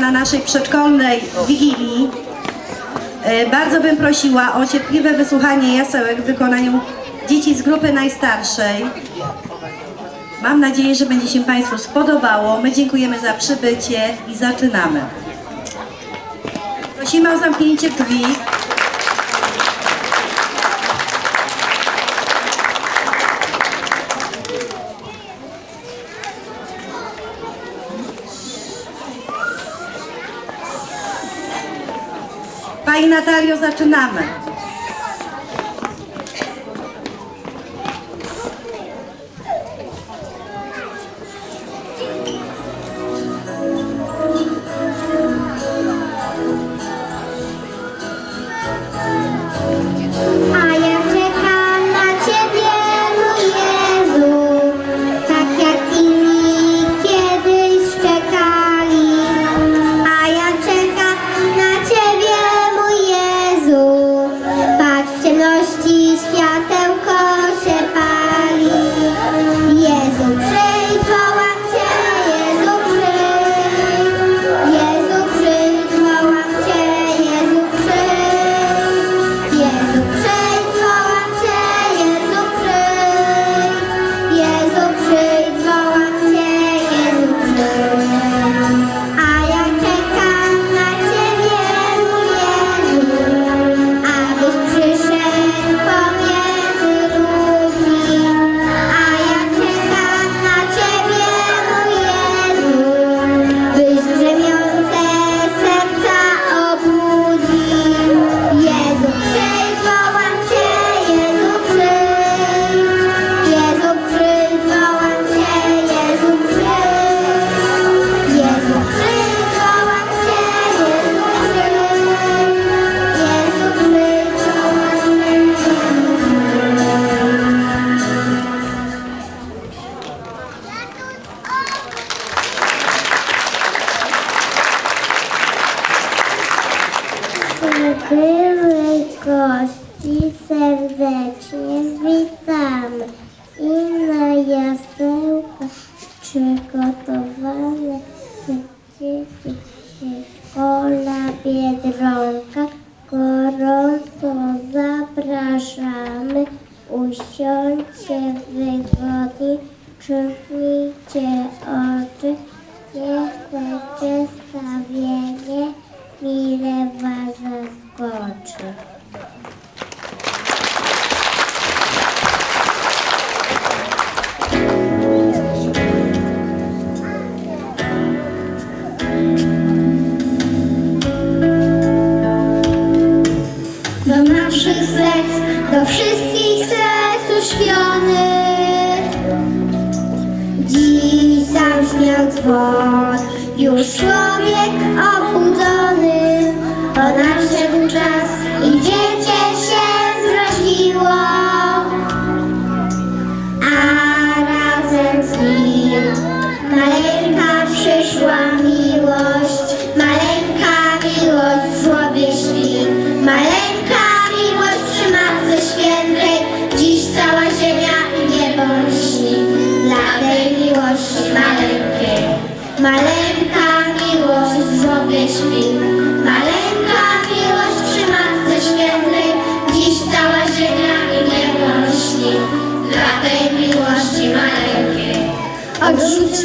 na naszej przedszkolnej Wigilii. E, bardzo bym prosiła o cierpliwe wysłuchanie jasełek w wykonaniu dzieci z grupy najstarszej. Mam nadzieję, że będzie się Państwu spodobało. My dziękujemy za przybycie i zaczynamy. Prosimy o zamknięcie drzwi. i Natalio, zaczynamy. Piedrón.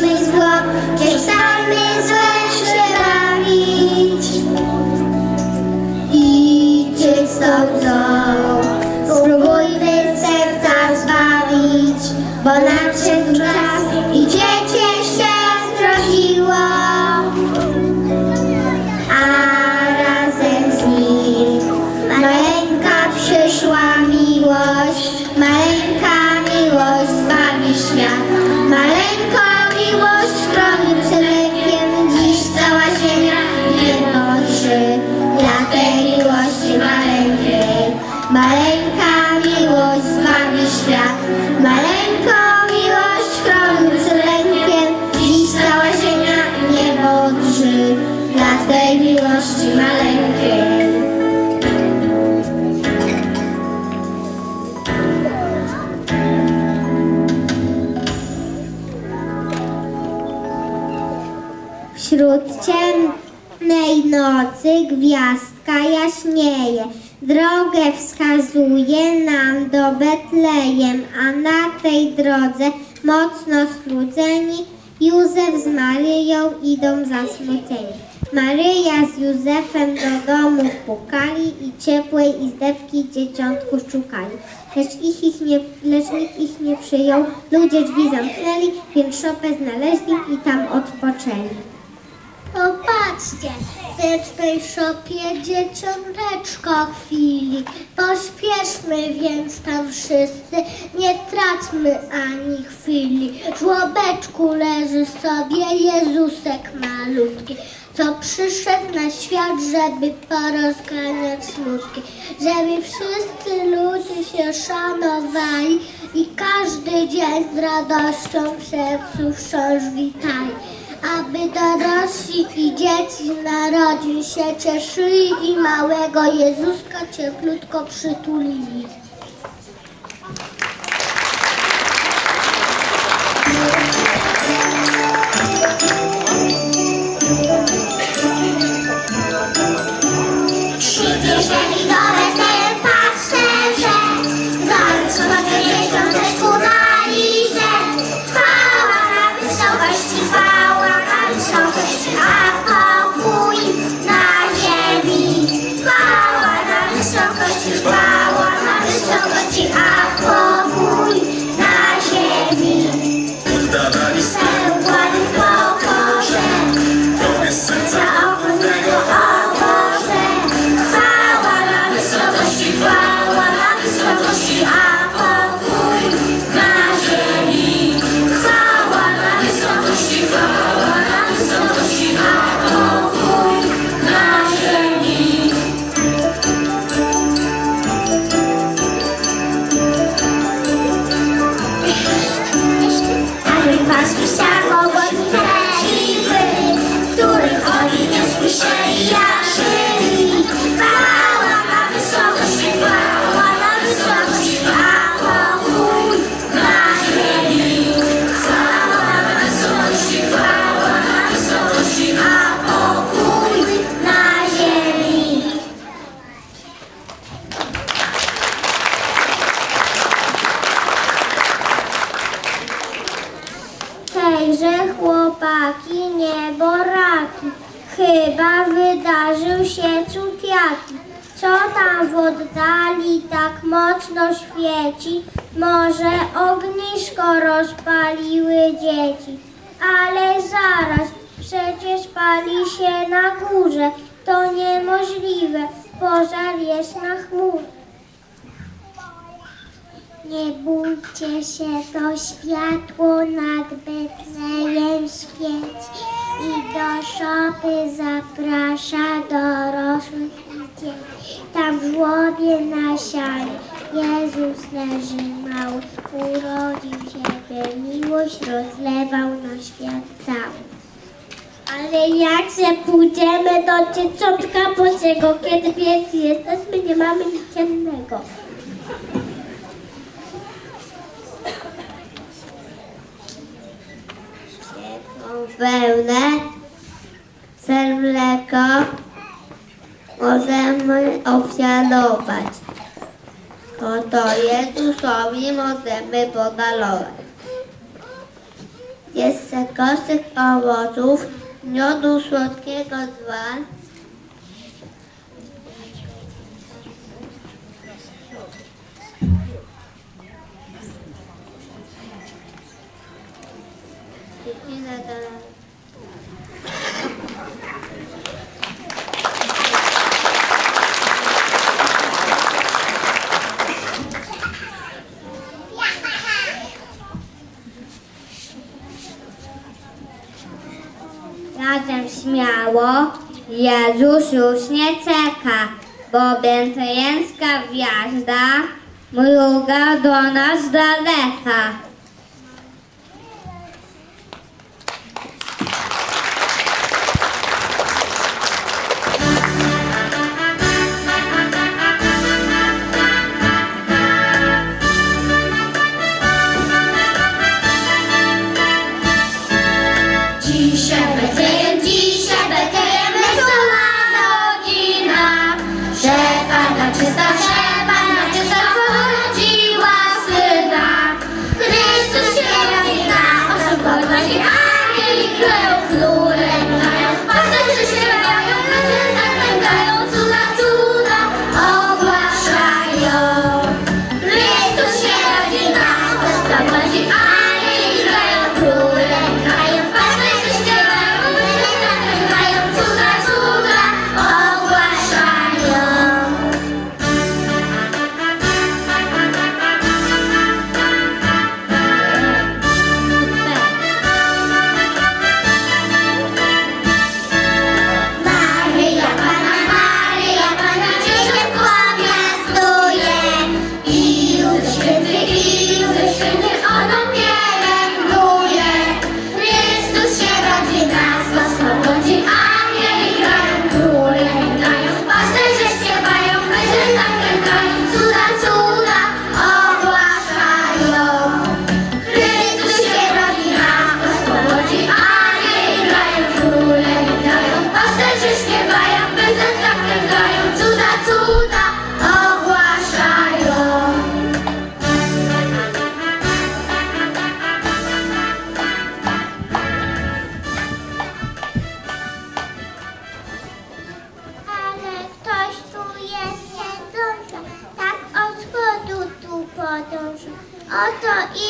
Bądźmy zło, przestańmy złem się bawić. Idźcie zło, spróbujmy serca zbawić, bo nadszedł czas i dzień. W ciemnej nocy gwiazdka jaśnieje, drogę wskazuje nam do Betlejem, a na tej drodze mocno strudzeni Józef z Maryją idą zasmuceni. Maryja z Józefem do domu pukali i ciepłej izdebki dzieciątku szukali. Lecz, ich, ich nie, lecz nikt ich nie przyjął, ludzie drzwi zamknęli, więc szopę znaleźli i tam odpoczęli. Popatrzcie, w tecznej szopie dzieciąteczko chwili. Pośpieszmy więc tam wszyscy, nie traćmy ani chwili. W żłobeczku leży sobie Jezusek malutki, co przyszedł na świat, żeby porozganiać smutki. Żeby wszyscy ludzie się szanowali i każdy dzień z radością w sercu wciąż witali aby dorośli i dzieci narodzin się cieszyli i małego Jezuska cieplutko przytulili. たま oddali tak mocno świeci, może ognisko rozpaliły dzieci. Ale zaraz, przecież pali się na górze, to niemożliwe, pożar jest na chmurze. Nie bójcie się, to światło nad Betlejem świeci i do szopy zaprasza dorosłych Tam w żłobie na sianie Jezus leży mały, urodził się, by miłość rozlewał na świat cały. Ale jak się pójdziemy do dzieciątka Bożego, kiedy piękni jesteśmy, nie mamy nic ciemnego. ciepłą wełnę, ser mleko możemy ofiarować. Oto Jezusowi możemy podalować. Jeszcze koszyk owoców, miodu słodkiego dzban, Dziewczyna dała śmiało, Jezus już nie czeka, bo betlejenska gwiazda mruga do nas daleka.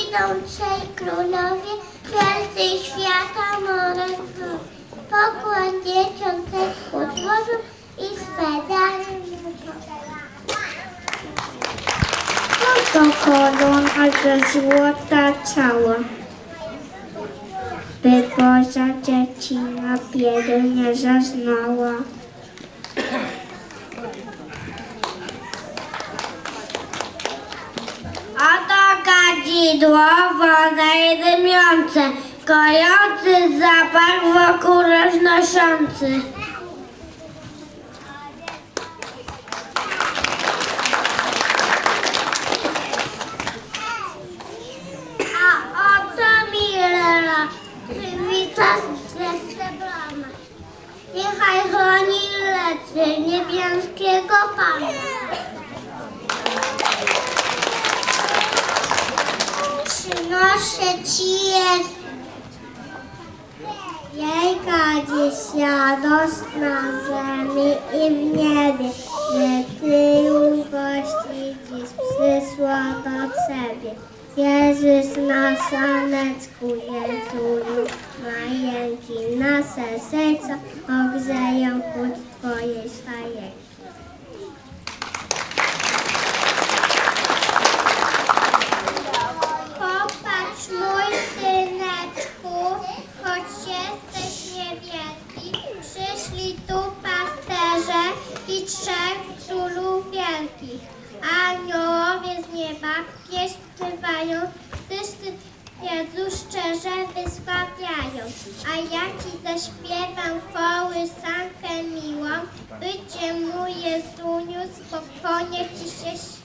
Idą trzej królowie, wielcy świata morężowie. Pokłon dzieciom też utworzą i dary wrzucą. Oto korona ze złota cała, by Boża dziecina biedy nie zaznała. Oto kadzidło wodę dymiące, kojący zapach wokół roznoszący. A oto Mirela, krwica ze srebrana. Niechaj chroni lecy niebieskiego Pana. Przynoszę Ci Jajka dziś radość na ziemi i w niebie, że Ty gości dziś przysła do Ciebie. Jezus na saneczku, Jezu, majęki nasze serca ogrzeją chód Twojej stajeki. Mój syneczku, choć jesteś niewielki, przyszli tu pasterze i trzech królów wielkich. Aniołowie z nieba pieśń śpiewają, wszyscy Jezu szczerze wysławiają. A ja Ci zaśpiewam kołysankę miłą, bycie mój Jezuniu, spokojnie Ci się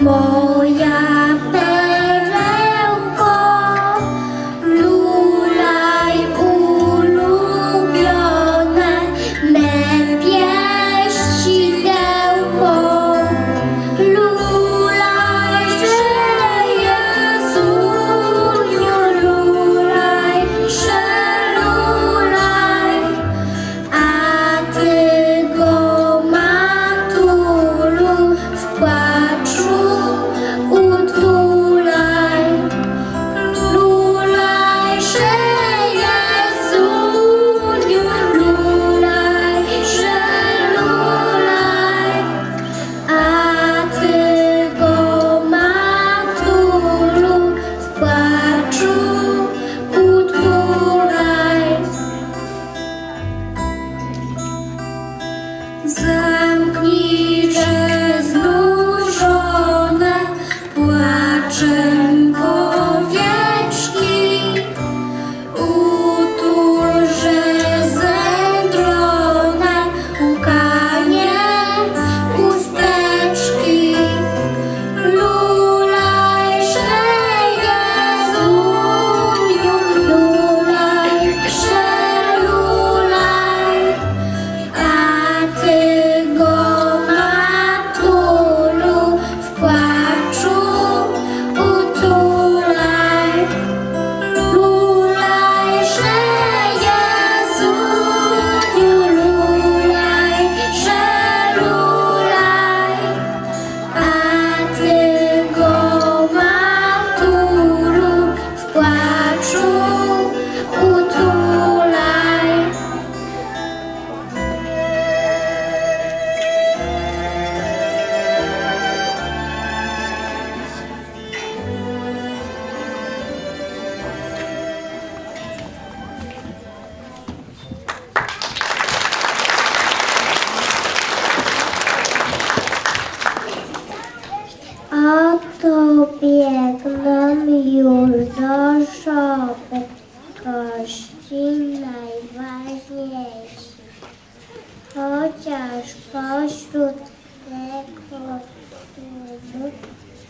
Mơ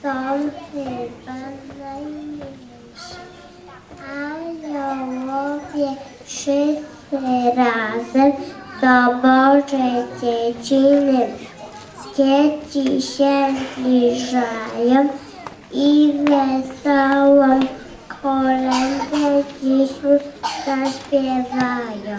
są chyba najmniejsze. Aniołowie wszyscy razem do Bożej dziedziny. Dzieci się zbliżają i wesołą kolędę dziś zaśpiewają.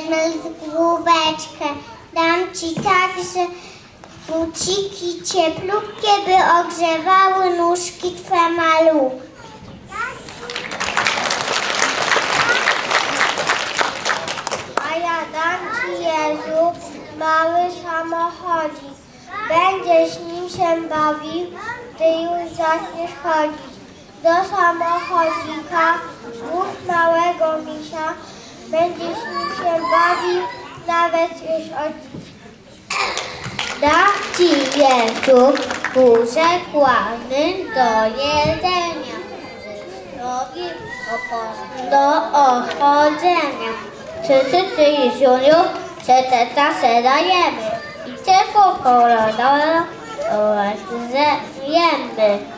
Zmył główeczkę. Dam ci także buciki cieplutkie, by ogrzewały nóżki twe maluchy. A ja dam ci Jezu mały samochodzik. Będziesz nim się bawił, gdy już zaczniesz chodzić. Do samochodzika włóż małego misia. Będziesz nim się bawił, nawet już od Da ci Jezu wózek ładny do jedzenia, drogi opon do ochodzenia. Czy ty, ty, Jeziuniu, czy te tasy dajemy i ciepło porodolo zjemy.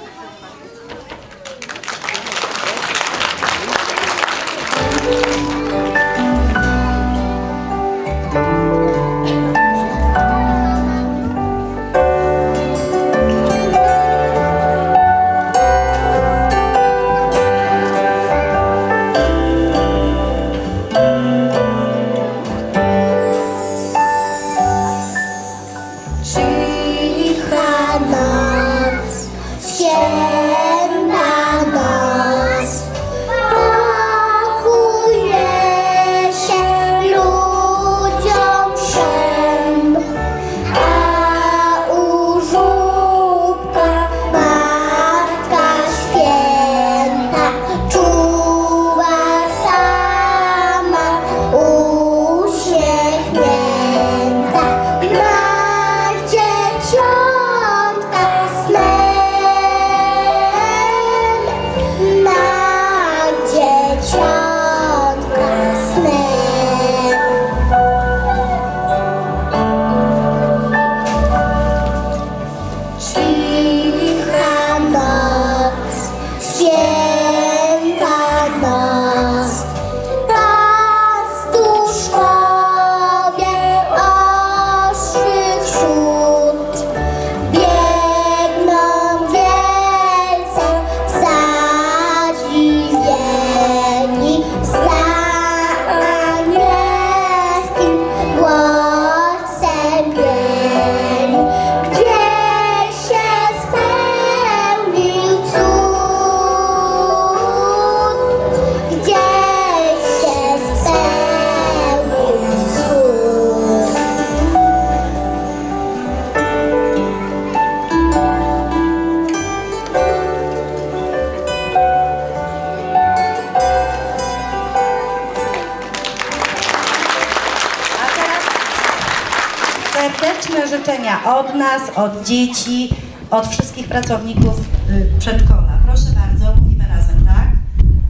Od nas, od dzieci, od wszystkich pracowników y, przedszkola. Proszę bardzo, mówimy razem, tak?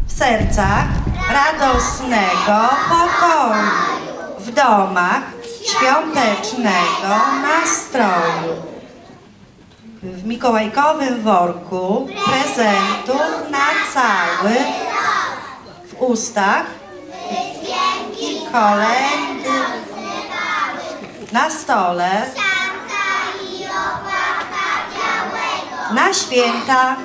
W sercach radosnego pokoju, w domach świątecznego nastroju, w mikołajkowym worku prezentów na cały, w ustach i kolendy na stole na święta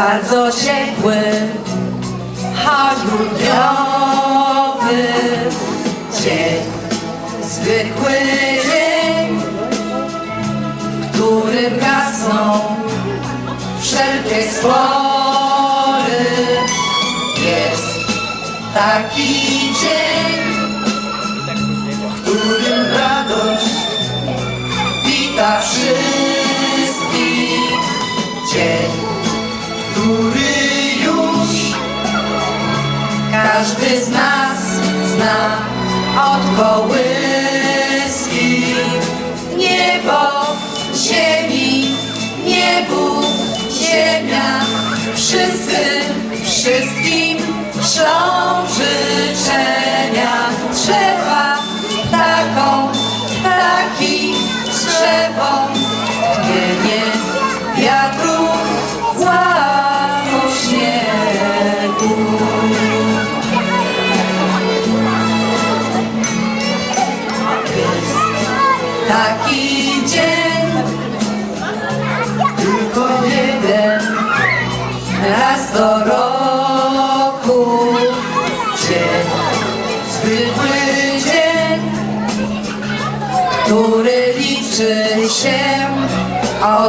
bardzo ciepły, choć grudniowy dzień, zwykły dzień, w którym gasną wszelkie spory. Jest taki Każdy z nas zna od kołyski Niebo, ziemi, niebu, ziemia. Wszyscy, wszystkim ślą życzenia. Trzeba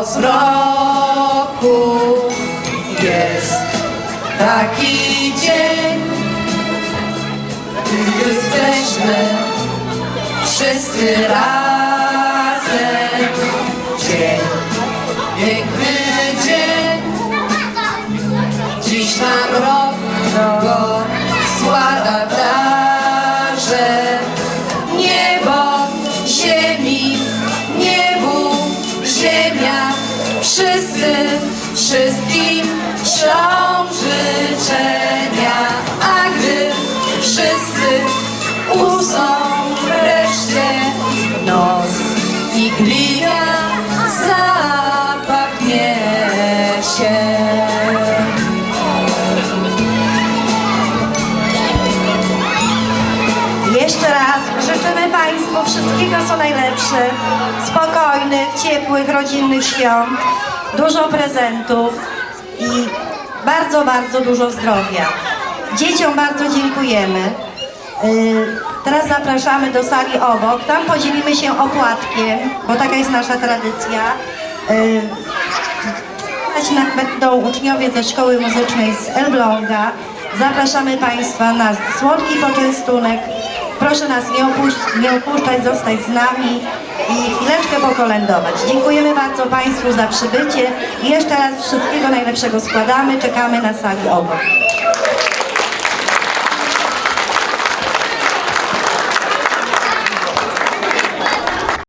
od wzroku. Jest taki dzień, gdy jesteśmy wszyscy razem. Raz życzymy Państwu wszystkiego co najlepsze, spokojnych, ciepłych, rodzinnych świąt, dużo prezentów i bardzo, bardzo dużo zdrowia. Dzieciom bardzo dziękujemy. Yy, Teraz zapraszamy do sali obok. Tam podzielimy się opłatkiem, bo taka jest nasza tradycja. Nas będą uczniowie ze szkoły muzycznej z Elbląga. Zapraszamy Państwa na słodki poczęstunek. Proszę nas nie, opuś- nie opuszczać, zostać z nami i chwileczkę pokolędować. Dziękujemy bardzo Państwu za przybycie i jeszcze raz wszystkiego najlepszego składamy. Czekamy na sali obok.